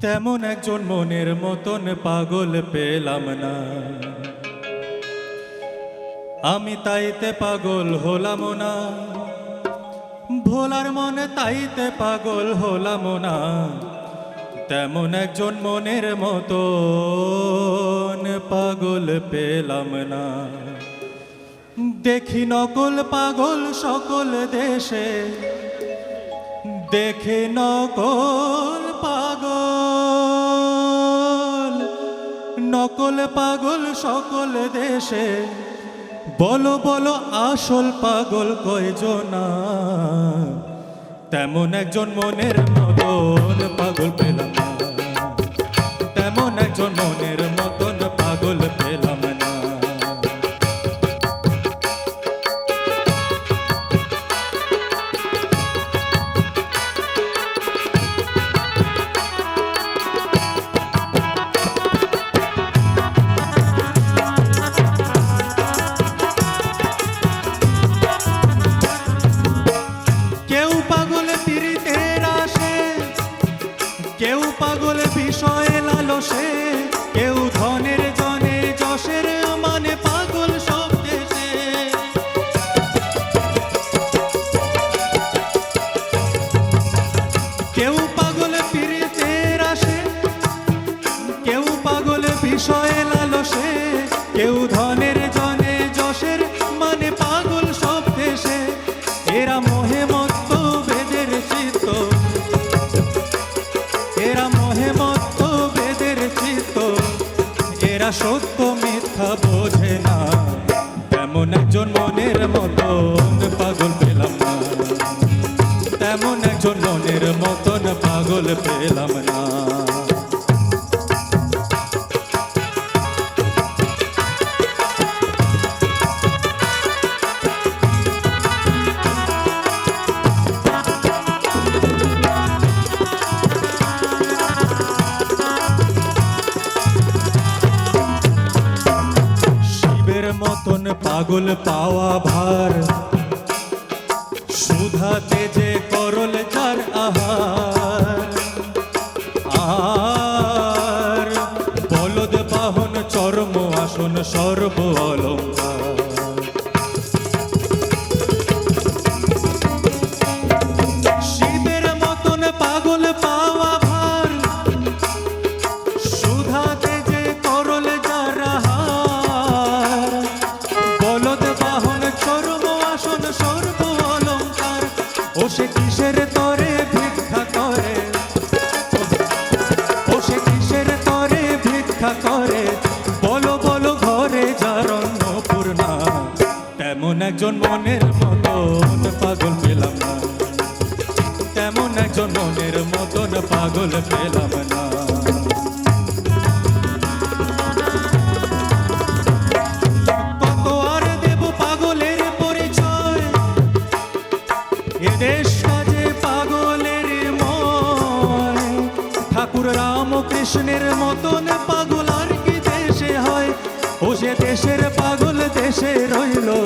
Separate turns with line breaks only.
তেমন একজন মনের মতন পাগল পেলাম না। আমি তাইতে পাগল হলাম না। ভোলার মনে তাইতে পাগল হলাম না। তেমন একজন মনের মতন পাগল পেলাম না। দেখি নকল পাগল সকল দেশে। দেখে নকল নকল পাগল সকল দেশে। বলো বলো, আসল পাগল কয়জনা তেমন একজন মনের মতন পাগল পেলাম তেমন একজন মনের বিষয়ে কেউ ধনের জনে, যশের মানে পাগল সব দেশে। কেউ পাগল পিড়িতের আসে কেউ পাগল বিষয়ে লালসে, কেউ ধনের পাগল পেলাম না। পাগল পাওয়া ভার। সর্ব অলঙ্কার। শিবের মতন পাগল পাওয়া ভার। সুধাতে যে করল যারা বলদ বাহন, চরম আসন, সর্ব অলঙ্কার। ও সে কিসের তরে ভিক্ষা একজন মনের মতন পাগল পেলাম না। তেমন একজন মনের মতন পাগল পেলাম না। ঠাকুর মতন পাগল আর কি দেশে হয়? ও যে দেশের পাগল দেশে রইল।